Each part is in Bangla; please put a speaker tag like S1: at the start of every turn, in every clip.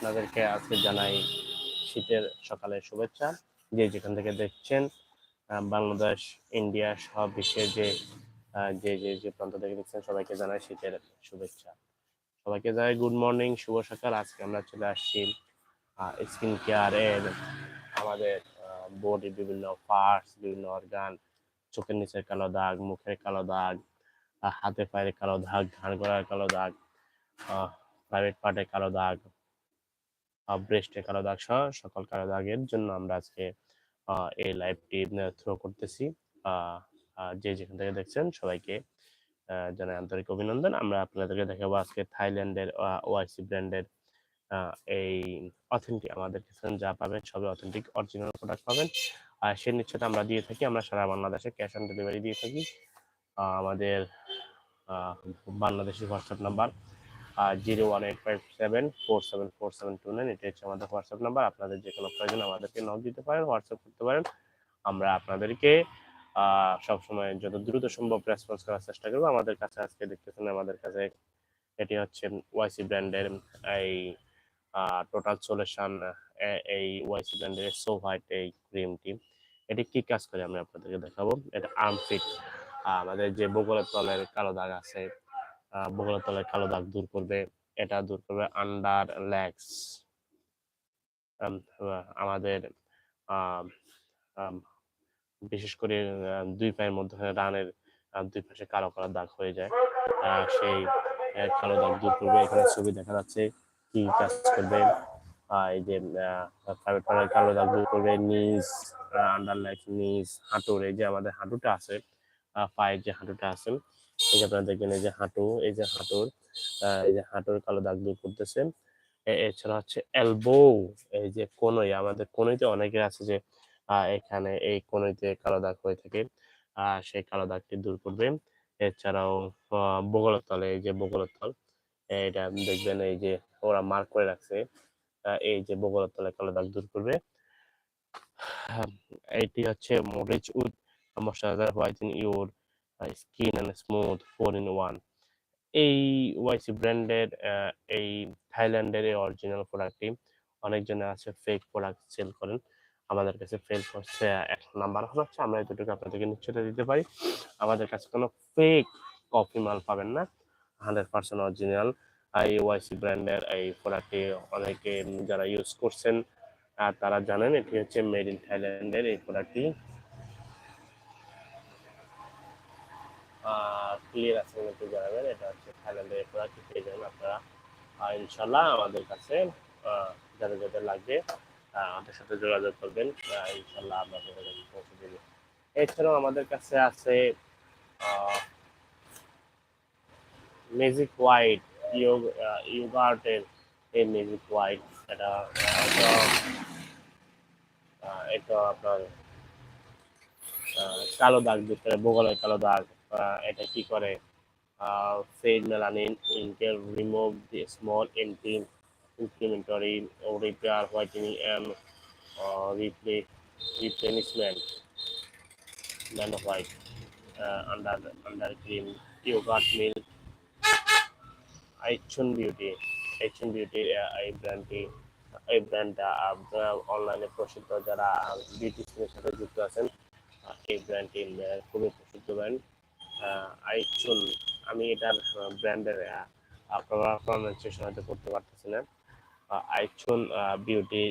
S1: আপনাদেরকে আজকে জানাই শীতের সকালে শুভেচ্ছা। যে যেখান থেকে দেখছেন বাংলাদেশ, ইন্ডিয়া সব বিশ্বের যে যে যে যে প্রান্ত থেকে দেখছেন, সবাইকে জানাই শীতের শুভেচ্ছা। সবাইকে জানাই গুড মর্নিং শুভ সকাল। আজকে আমরা চলে আসছি স্কিন কেয়ার এর আমাদের বডি বিভিন্ন পার্টস বিভিন্ন অর্গান চোখের নিচের কালো দাগ, মুখের কালো দাগ হাতে পায়ের কালো দাগ, ঘাড় গড়ার কালো দাগ প্রাইভেট পার্টের কালো দাগ ব্রেস্টে কালো দাগ সহ সকল কালো দাগের জন্য আমরা আজকে এই লাইভটি থ্রো করতেছি। যে যেখান থেকে দেখছেন সবাইকে জানাই আন্তরিক অভিনন্দন। আমরা আপনাদেরকে দেখাবো আজকে থাইল্যান্ডের ওআইসি ব্র্যান্ডের এই অথেন্টিক আমাদের কাছে যা পাবেন সবই অথেন্টিক অরিজিনাল প্রোডাক্ট পাবেন। আর সে নিশ্চয়তা আমরা দিয়ে থাকি, আমরা সারা বাংলাদেশে ক্যাশ অন ডেলিভারি দিয়ে থাকি। আমাদের বাংলাদেশের WhatsApp number zero one eight five seven four seven four seven two nine এটা হচ্ছে আমাদের হোয়াটসঅ্যাপ নাম্বার। আপনাদের যে কোনো প্রয়োজন আমাদেরকে নক দিতে পারেন, হোয়াটসঅ্যাপ করতে পারেন। আমরা আপনাদেরকে সবসময় যত দ্রুত সম্ভব রেসপন্স করার চেষ্টা করব। আমাদের কাছে আজকে দেখতেছেন, আমাদের কাছে এটি হচ্ছে ওয়াইসি ব্র্যান্ডের এই টোটাল সলিউশন এই ওয়াইসি ব্র্যান্ডের সো হোয়াইট এই ক্রিমটি এটি কি কাজ করে আমি আপনাদেরকে দেখাবো। এটা আর্মফিট আমাদের যে বগলের তলের কালো দাগ আছে আহ, বগলের তলের কালো দাগ দূর করবে এটা দূর করবে আন্ডার লেগস আমাদের আম, আম, বিশেষ করে দুই পায়ের মধ্যে রানের দুই পাশে কালো কালো দাগ হয়ে যায়। সেই কালো দাগ দূর করবে। এখানে ছবি দেখা যাচ্ছে কি কাজ করবে। এই যে কালো দাগ দূর করবে নিজ আন্ডার লেগ নিজ হাঁটুর এই যে আমাদের হাঁটুটা আছে পায়ের যে হাঁটুটা আছে এই যে আপনারা দেখবেন এই যে হাঁটু, এই যে হাঁটুর এই যে হাঁটুর কালো দাগ দূর করতেছে। এছাড়া হচ্ছে এলবো এই যে কোনই, আমাদের কোনইতে অনেকের আছে যে এখানে এই কোনইতে কালো দাগ হয়ে থাকে সেই কালো দাগটি দূর করবে। এছাড়াও বগলের তলে এই যে বগলের তল এটা দেখবেন এই যে ওরা মার্ক করে রাখছে এই যে বগলের তলে কালো দাগ দূর করবে। এটি হচ্ছে rich with moisturiser whiten your skin and smooth four in one এই ওয়াইসি ব্র্যান্ডের এই থাইল্যান্ডের এই অরিজিনাল প্রোডাক্টটি অনেকজনে আছে ফেক প্রোডাক্ট সেল করেন। আমাদের কাছে ফেল করছে এক নাম্বার হচ্ছে আমরা এতটুকু আপনাদেরকে নিশ্চয়তা দিতে পারি। আমাদের কাছে কোনো ফেক কপি মাল পাবেন না। হান্ড্রেড পার্সেন্ট অরিজিনাল এই ওয়াইসি ব্র্যান্ডের এই প্রোডাক্টটি অনেকে যারা ইউজ করছেন তারা জানেন এটি হচ্ছে মেড ইন থাইল্যান্ডের এই প্রোডাক্টটি ক্লিয়ার আছে একটু জানাবেন। এটা হচ্ছে থাইল্যান্ডের প্রোডাক্ট পেয়ে যাবেন আপনারা। ইনশাল্লাহ আমাদের কাছে যাদের যাদের লাগবে আমাদের সাথে যোগাযোগ করবেন। ইনশাল্লাহ আমরা আপনাদের কাছে পৌঁছে দেব। এছাড়াও আমাদের কাছে আছে ম্যাজিক হোয়াইট ইয়োগ ইয়োগার্টের এই ম্যাজিক হোয়াইট এটা এটা আপনার কালো দাগ দূর করে বগলের কালো দাগ। এটা কি করে? ফেজ melanin ইনকেল remove the small anti inflammatory repair whitening and replenishment. Man white uh, under under cream. Yogurt milk Aichun beauty Aichun beauty এই ব্র্যান্ডটি এই ব্র্যান্ডটা অনলাইনে প্রসিদ্ধ যারা বিউটি সাথে যুক্ত আছেন এই ব্র্যান্ডটি খুবই প্রসিদ্ধ ব্র্যান্ড আইচুন আমি এটার ব্র্যান্ডের প্রনাউন্সিয়েশন করতে পারতেছি না। আইচুন বিউটি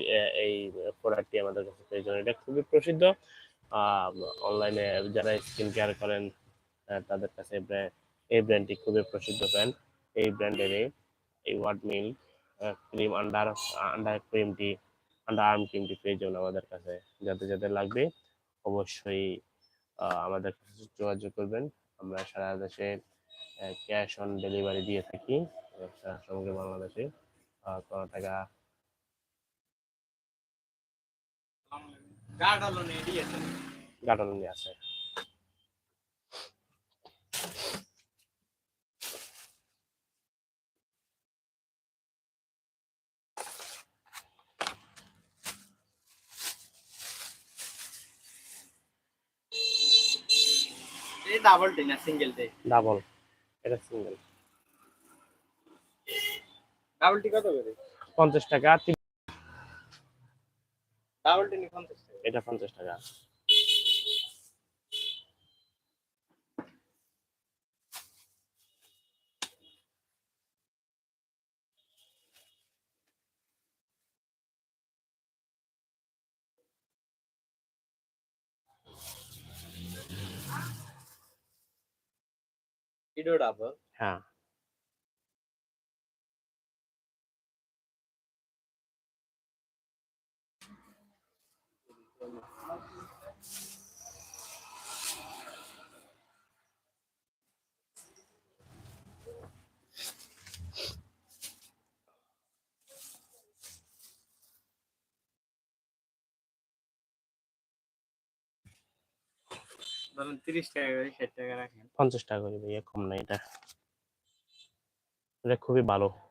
S1: এই প্রোডাক্টটি আমাদের কাছে প্রয়োজন। এটা খুবই প্রসিদ্ধ। অনলাইনে যারা স্কিন কেয়ার করেন তাদের কাছে এই ব্র্যান্ডটি খুবই প্রসিদ্ধ ব্র্যান্ড এই ব্র্যান্ডের এই word mill cream under under ক্রিমটি আন্ডার আর্ম ক্রিমটি পেয়ে যাবেন আমাদের কাছে। যাদের যাদের লাগবে, অবশ্যই আমাদের কাছে যোগাযোগ করবেন। আমরা সারা দেশে ক্যাশ অন ডেলিভারি দিয়ে থাকি। সমগ্র বাংলাদেশে কোনো টাকা। আসে
S2: ডাবল টি না সিঙ্গেল টি
S1: ডাবল এটা সিঙ্গেল
S2: ডাবল টি কত করে?
S1: পঞ্চাশ টাকা। তি-
S2: ডাবল টি পঞ্চাশ টাকা।
S1: এটা পঞ্চাশ টাকা।
S2: ইডো ডাবল
S1: হ্যাঁ
S2: ধরেন টাকা করে, ষাট টাকা রাখেন।
S1: পঞ্চাশ টাকা করে ভাইয়া, কম না এটা। এটা খুবই ভালো।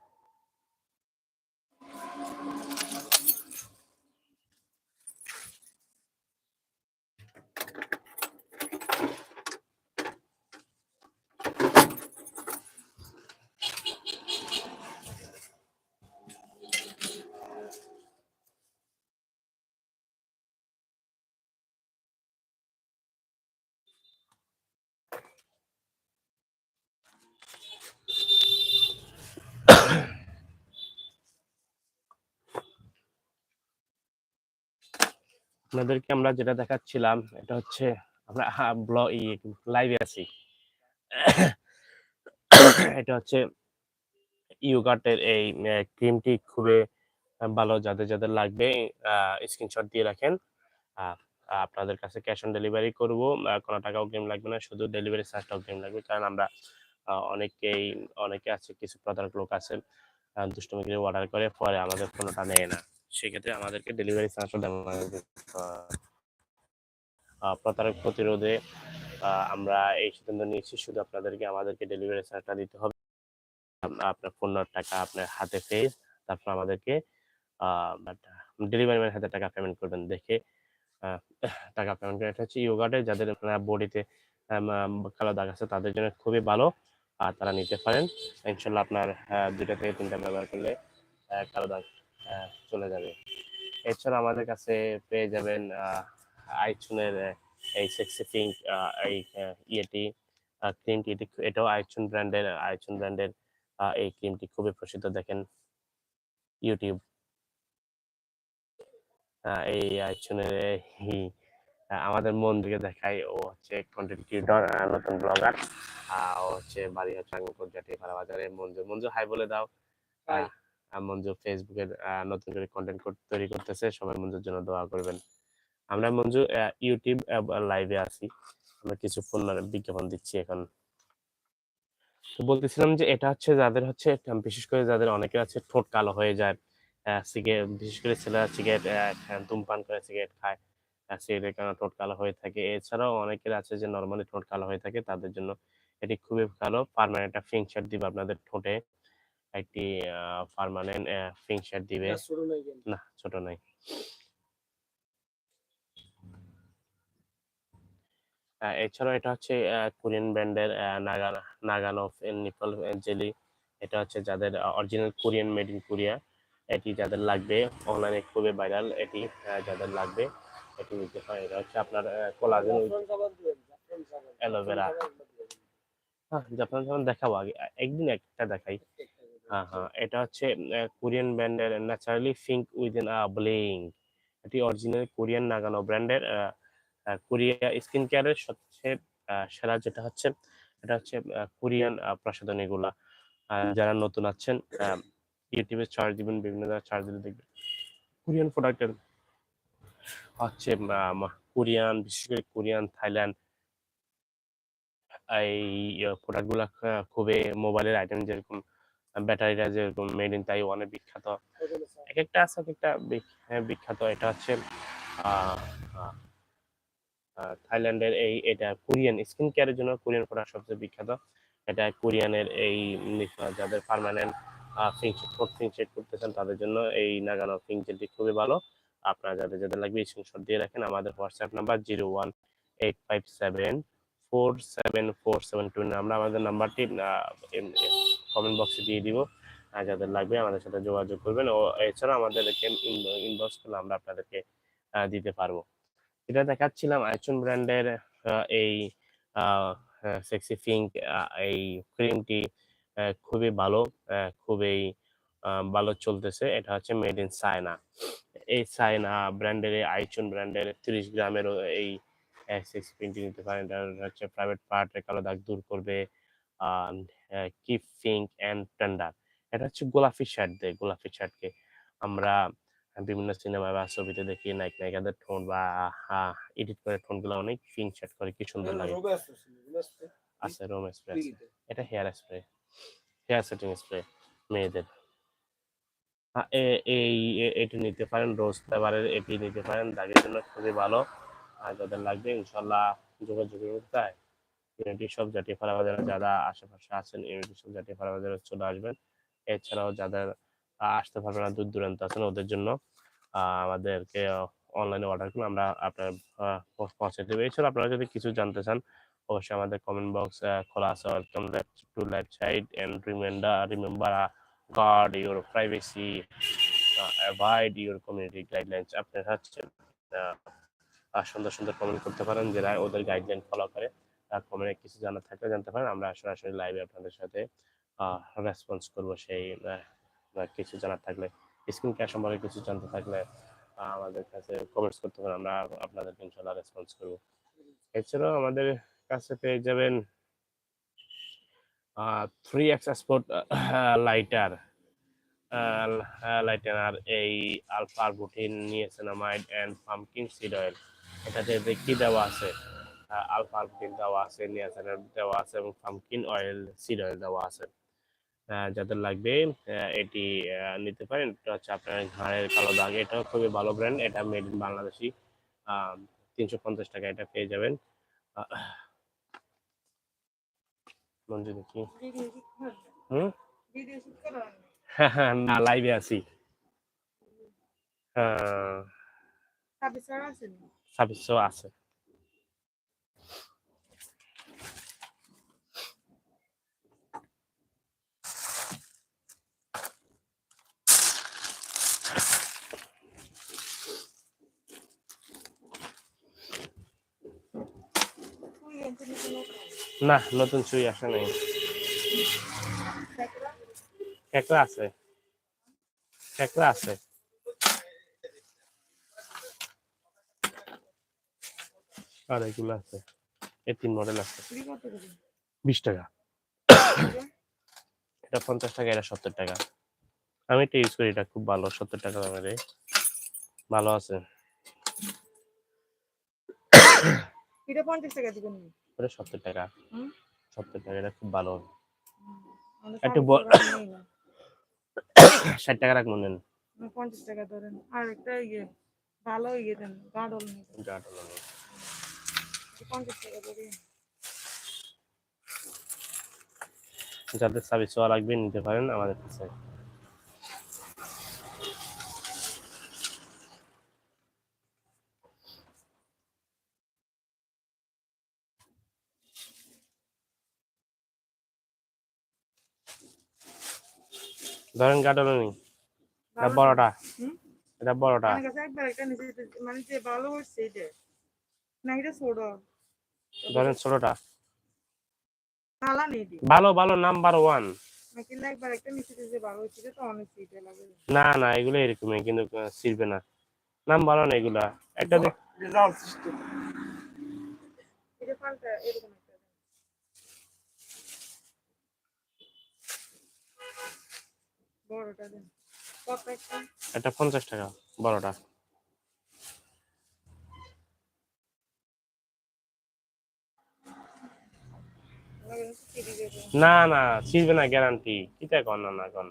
S1: আপনাদেরকে আমরা যেটা দেখাচ্ছিলাম এটা হচ্ছে আমরা ব্লগ লাইভে আছি। এটা হচ্ছে ইউগাটের এই ক্রিমটি খুবই ভালো যাদের যাদের লাগবে স্ক্রিনশট দিয়ে রাখেন। আপনাদের কাছে ক্যাশ অন ডেলিভারি করব কোনো টাকা অগ্রিম লাগবে না শুধু ডেলিভারি চার্জটা অগ্রিম লাগবে কারণ আমরা অনেকেই অনেকে আছে কিছু প্রতারক লোক আছে আহ, দুষ্টুমি অর্ডার করে পরে আমাদের কোনোটা নেয় না। সেক্ষেত্রে আমাদেরকে ডেলিভারি প্রতারক প্রতিরোধে আমরা এই সিদ্ধান্ত নিয়েছি, শুধু আপনাদেরকে, আমাদেরকে ডেলিভারি চার্জটা দিতে হবে। আপনার পণ্যের টাকা আপনার হাতে পেয়ে তারপর আমাদেরকে ডেলিভারি ম্যান হাতে টাকা পেমেন্ট করবেন দেখে। টাকা পেমেন্ট করে, এটা হচ্ছে ইয়োগাটে যাদের বডিতে কালো দাগ আছে, তাদের জন্য খুবই ভালো। আর তারা নিতে পারেন। ইনশাল্লাহ আপনার দুইটা থেকে তিনটা ব্যবহার করলে কালো দাগ চলে যাবে। এছাড়া আমাদের কাছে পেয়ে যাবেন আইচুনের এই সেক্সি পিঙ্ক এই ইয়েটি ক্রিমটি এটাও আইচুন ব্র্যান্ডের আইচুন ব্র্যান্ডের এই ক্রিমটি খুবই প্রসিদ্ধ দেখেন ইউটিউব এই আইচুনের এই আমাদের মন্দিরকে দেখাই ও হচ্ছে কন্টেন্ট ক্রিয়েটর নতুন ব্লগার ও হচ্ছে বাড়ি হচ্ছে আঙ্গুর জাতি ভাড়া বাজারে মঞ্জু। মঞ্জু হাই বলে দাও। মঞ্জু ফেসবুকে নতুন করে কন্টেন্ট তৈরি করতেছে। সবাই মঞ্জুর জন্য দোয়া করবেন। আমরা মঞ্জু ইউটিউব লাইভে আছি। আমরা কিছু পণ্যের বিজ্ঞাপন দিচ্ছি এখন। তো বলতেছিলাম যে এটা হচ্ছে যাদের হচ্ছে, বিশেষ করে যাদের অনেকের আছে ঠোঁট কালো হয়ে যায় সিগারেট, বিশেষ করে ছেলেরা সিগারেট ধূমপান করে সিগারেট খায় সিগারেটের কারণে ঠোঁট কালো হয়ে থাকে। এছাড়াও অনেকের আছে যে নর্মালি ঠোঁট কালো হয়ে থাকে, তাদের জন্য এটি খুবই ভালো। পারমানেন্ট একটা ফিংচার দিবে আপনাদের ঠোঁটে। একটি পার্মানেন্ট ফিংচার দিবে। না ছোট নাই আহ, এছাড়াও এটা হচ্ছে কোরিয়ান ব্র্যান্ডের নাগানো নাগানো নিপল জেলি এটা হচ্ছে যাদের original Korean made in Korea এটি যাদের লাগবে অনলাইনে খুবই ভাইরাল এটি যাদের লাগবে এটি নিতে হয়। এটা হচ্ছে আপনার কোলাজেন অ্যালোভেরা হ্যাঁ জাপান যখন দেখাবো আগে। একদিন একটা দেখাই। এটা হচ্ছে কোরিয়ান ব্র্যান্ডের naturally pink within a blink এটি অরিজিনাল কোরিয়ান নাগানো ব্র্যান্ডের কোরিয়া স্কিন কেয়ারের সবচেয়ে সেরা যেটা হচ্ছে, এটা হচ্ছে কোরিয়ান প্রসাধনীগুলা যারা নতুন আছেন ইউটিউবে চার্জ দিবেন, বিভিন্ন জায়গায় চার্জ দিলে দেখবেন। কোরিয়ান প্রোডাক্টের হচ্ছে কোরিয়ান বিশেষ করে কোরিয়ান থাইল্যান্ড এই প্রোডাক্টগুলা খুবই মোবাইলের আইটেম যেরকম ব্যাটারিটা যেরকম মেড ইন তাইওয়ানে বিখ্যাত। এক একটা আছে এক একটা হ্যাঁ, বিখ্যাত। এটা হচ্ছে থাইল্যান্ডের এই এটা কোরিয়ান স্কিন কেয়ারের জন্য কোরিয়ান প্রোডাক্ট সবচেয়ে বিখ্যাত। এটা কোরিয়ানের এই যাদের পার্মানেন্ট ঠোঁট ফিংশেড করতেছেন তাদের জন্য এই নাগানো ফিংশেডটি খুবই ভালো। আপনারা যাদের যাদের লাগবে এই স্ক্রিনশট দিয়ে রাখেন আমাদের WhatsApp number zero one eight five seven four seven four seven two আমরা আমাদের নাম্বারটি কমেন্ট বক্সে দিয়ে দিব। আহ, যাদের লাগবে আমাদের সাথে যোগাযোগ করবেন। ও এছাড়া আমাদেরকে ইনবক্স করলে আমরা আপনাদেরকে দিতে পারব। এটা দেখাচ্ছিলাম আইচুন ব্র্যান্ডের এই সেক্সি পিঙ্ক এই ক্রিমটি খুবই ভালো খুবই ভালো চলতেছে। এটা হচ্ছে মেড ইন চায়না এই চায়না ব্র্যান্ডের আইচুন ব্র্যান্ডের তিরিশ গ্রামের এই সেক্সি পিঙ্কটি নিতে পারেন। এটা হচ্ছে প্রাইভেট পার্টের কালো দাগ দূর করবে। কিপ পিঙ্ক অ্যান্ড টেন্ডার এটা হচ্ছে গোলাপি শার্ট দেয় গোলাপি শার্টকে আমরা বিভিন্ন সিনেমা বা ছবিতে দেখি নায়ক নায়িকাদের ঠোঁট বা এডিট করে ঠোঁটগুলো অনেক পিঙ্ক শার্ট করে কি সুন্দর লাগে। আছে রোম স্প্রে এটা hair spray hair setting spray মেয়েদের। এই এটি নিতে পারেন রোজ ফ্লেভারের এটি নিতে পারেন দাগের জন্য খুবই ভালো। আর যাদের লাগবে ইনশাল্লাহ যোগাযোগের উপায় ইউনিটি সব জাতীয় ফারা বাজারে যারা আশেপাশে আছেন, ইউনিটি সব জাতীয় ফারা বাজারে চলে আসবেন। এছাড়াও যাদের আসতে পারবে না দূর দূরান্ত আছেন, ওদের জন্য আমাদেরকে অনলাইনে অর্ডার করুন, আমরা আপনার পৌঁছে দেবো। এছাড়া আপনারা যদি কিছু জানতে চান, অবশ্যই আমাদের কমেন্ট বক্স খোলা আছে। Welcome to left side and reminder remember guard your privacy avoid your community guidelines আপনার হচ্ছে সুন্দর সুন্দর কমেন্ট করতে পারেন যারা ওদের গাইডলাইন ফলো করে। কমেন্টে কিছু জানার থাকলে জানতে পারেন। আমরা সরাসরি লাইভে আপনাদের সাথে রেসপন্স করব সেই কিছু জানার থাকলে। স্ক্রিন কেয়ার সম্পর্কে কিছু জানতে থাকলে আমাদের কাছে কমেন্টস করতে পারেন। আমরা আপনাদেরকে ইনশাল্লাহ রেসপন্স করব। এছাড়াও আমাদের কাছে পেয়ে যাবেন থ্রি এক্স লাইটার লাইটার এই alpha arbutin niacinamide and pumpkin seed oil এটাতে কি দেওয়া আছে। আলফা বুটিন দেওয়া আছে নিয়াসেনার দেওয়া আছে এবং পাম্পকিন অয়েল সিড অয়েল দেওয়া আছে। যাদের লাগবে এটি নিতে পারেন। এটা হচ্ছে আপনার ঘাড়ের কালো দাগ। এটাও খুবই ভালো ব্র্যান্ড এটা মেড ইন বাংলাদেশি। তিনশো পঞ্চাশ টাকা এটা পেয়ে যাবেন। আহ, মঞ্জু দেখি। হুম? হ্যাঁ। না লাইভে আছি ছাব্বিশশো আছে। না, নতুন চুই আসে নাই। কেকড়া আছে। কেকড়া আছে। আর এগুলো আছে। এই তিন মডেল আছে। বিশ টাকা। এটা পঞ্চাশ টাকা, এটা সত্তর টাকা। আমি এটা ইউজ করি, এটা খুব ভালো, সত্তর টাকা দামের ভালো আছে।
S3: এটা পঞ্চাশ টাকা দিবেন না।
S1: ওটা সত্তর টাকা।
S3: হুম?
S1: সত্তর টাকা এটা খুব ভালো। একটু ষাট টাকা
S3: না, পঞ্চাশ টাকা ধরেন। আর একটা ইয়ে ভালো ইয়ে দেন গাডল পঞ্চাশ টাকা ধরেন
S1: যাদের সার্ভিস লাগবে নিতে পারেন আমাদের কাছে। ধরেন গাডল নেই এটা বড়টা? এটা বড়টা।
S3: মানে যে ভালো হচ্ছে এটা না এটা ছোট।
S1: ধরেন ছোটটা। ভালো ভালো নাম্বার ওয়ান
S3: নাকি না একবার একটা নিচে যে ভালো হচ্ছে এটা তো অনেক সিটে লাগে।
S1: না না এগুলো এরকমই কিন্তু ছিড়বে না। নাম্বার ওয়ান এগুলা। একটা দেখ
S3: এটা পাল্টা এরকম একটা দেন। বড়টা দেন কত একটা
S1: এটা পঞ্চাশ টাকা বড়টা।
S3: দেবে
S1: না না ছিড়বে না গ্যারান্টি কিটা কর না না কন।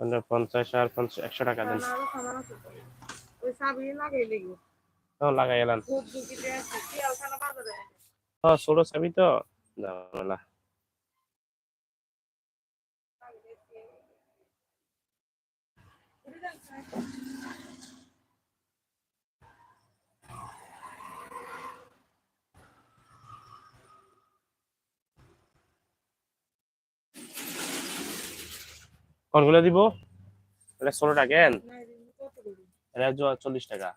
S1: মানে পঞ্চাশ আর পঞ্চাশ একশো টাকা দেন।
S3: লাগাই
S1: এলাম। ষোলো চাবি তো। দাঁড়ানো না কোনগুলো দিব? এটা ষোলো টাকা
S3: এটা
S1: চল্লিশ টাকা।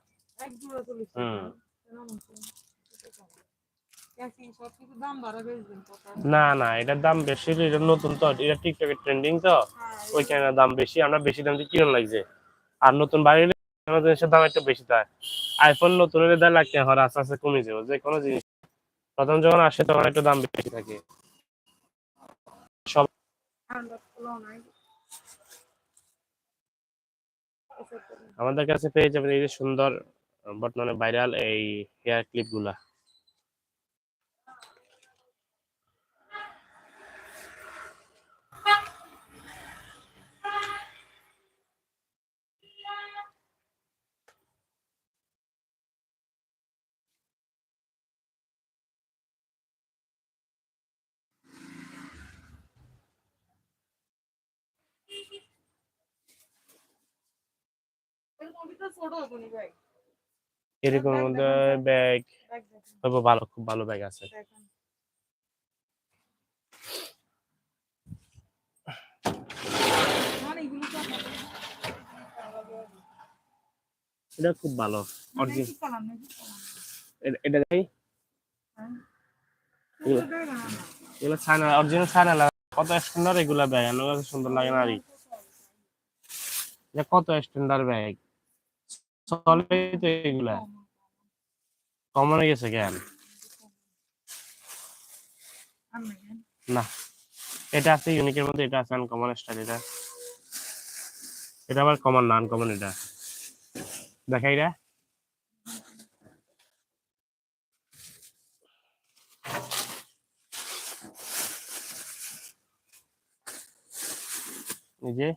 S1: হুম। না না এটার দাম বেশি এটা নতুন তো এটা টিকটকের ট্রেন্ডিং তো।
S3: হ্যাঁ।
S1: ওইখানে দাম বেশি আমরা বেশি দাম দিয়ে কিনে লাগছে। আর নতুন কোনো জিনিসের দাম একটু বেশি থাকে আইফোন নতুন হলে দেড় লাখ টাকা আস্তে আস্তে কমে যাবে যে কোনো জিনিস। প্রথম যখন আসে তখন একটু দাম বেশি থাকে।
S3: করে।
S1: আমাদের কাছে পেয়ে যাবেন এই যে সুন্দর বর্তমানে ভাইরাল এই হেয়ার ক্লিপ এরকম ব্যাগ তবে ভালো খুব ভালো ব্যাগ আছে। এটা খুব ভালো
S3: মানে
S1: এটা দেখাই
S3: হ্যাঁ।
S1: এগুলো- ছানা। অরিজিনাল ছানা কত সুন্দর এগুলা ব্যাগ সুন্দর লাগে এটা কত স্ট্যান্ডার্ড ব্যাগ চলে তো এগুলা। কমন হয়ে গেছে
S3: আমি
S1: না, এটা আছে ইউনিকের মধ্যে, এটা আছে আনকমন স্টাইল এটা। এটা আবার কমন না আনকমন এটা। দেখাই রে। এই যে।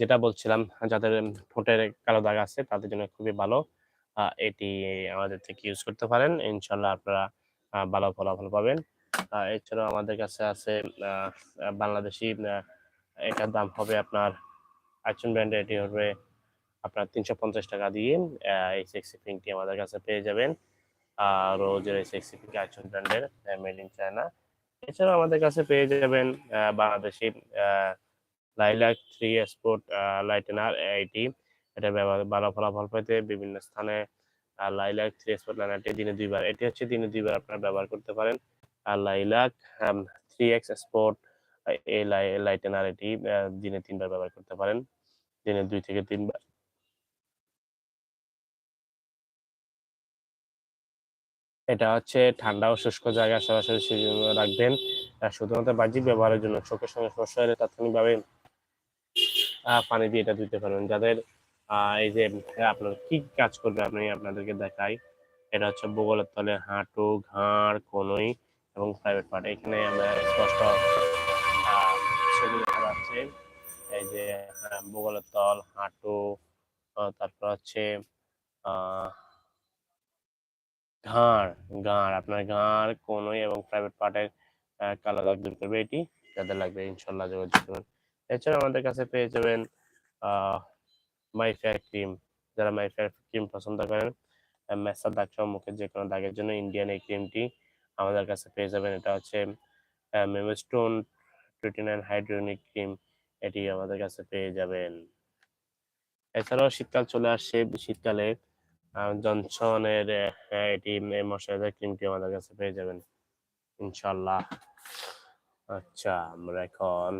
S1: যেটা বলছিলাম, যাদের ঠোঁটের কালো দাগ আছে, তাদের জন্য খুবই ভালো। এটি আমাদের থেকে ইউজ করতে পারেন। ইনশাল্লাহ আপনারা ভালো ফলাফল পাবেন। এছাড়াও আমাদের কাছে আছে বাংলাদেশি এটার দাম হবে আপনার আইচন ব্র্যান্ডের, এটি হবে আপনার তিনশো পঞ্চাশ টাকা দিয়ে। এই সেক্সি পিঙ্কটি আমাদের কাছে পেয়ে যাবেন। আর রোজের এই সেক্সি পিঙ্ক আইচন ব্র্যান্ডের মেড ইন চায়না এছাড়াও আমাদের কাছে পেয়ে যাবেন Bangladeshi lilac three sport lightener এইটি এটা ব্যবহার, ভালো ফলাফল পেতে বিভিন্ন স্থানে লাইলাক থ্রি স্পোর্ট লাইনারটি দিনে দুইবার। এটি হচ্ছে দিনে দুইবার আপনারা ব্যবহার করতে পারেন। আর লাইলাক থ্রি এক্স স্পোর্ট এই লাইটেনার এটি দিনে তিনবার ব্যবহার করতে পারেন। দিনে দুই থেকে তিনবার। এটা হচ্ছে ঠান্ডা ও শুষ্ক জায়গায় সরাসরি রাখবেন। শুধুমাত্র বাহ্যিক ব্যবহারের জন্য, চোখের সঙ্গে সমস্যা হলে তাৎক্ষণিকভাবে পানি দিয়ে এটা দিতে পারবেন। যাদের এই যে আপনার কি কাজ করবে আমি আপনাদেরকে দেখাই। এটা হচ্ছে বগলের তলে হাঁটু ঘাড় কনুই এবং প্রাইভেট পার্ট এখানে আমরা স্পষ্ট ছবি দেখা যাচ্ছে। এই যে হ্যাঁ, বগলের তল হাঁটু তারপর হচ্ছে ঘাড় ঘাড় আপনার ঘাড় কনুই এবং প্রাইভেট পার্টের কালার দূর করবে। এটি যাদের লাগবে ইনশাল্লাহ যোগাযোগ করবেন। এছাড়া আমাদের কাছে পেয়ে যাবেন আহ মাইফেয়ার ক্রিম যারা মাইফেয়ার ক্রিম পছন্দ করেন মেসা দাগ সহ মুখের যে কোনো দাগের জন্য ইন্ডিয়ান এই ক্রিমটি আমাদের কাছে পেয়ে যাবেন। এটা হচ্ছে মেমোস্টোন টোয়েন্টি নাইন হাইড্রোনিক ক্রিম এটি আমাদের কাছে পেয়ে যাবেন। এছাড়াও শীতকাল চলে আসছে। শীতকালে জনসনের এটি মশাইজার ক্রিমটি আমাদের কাছে পেয়ে যাবেন। ইনশাল্লাহ। আচ্ছা আমরা এখন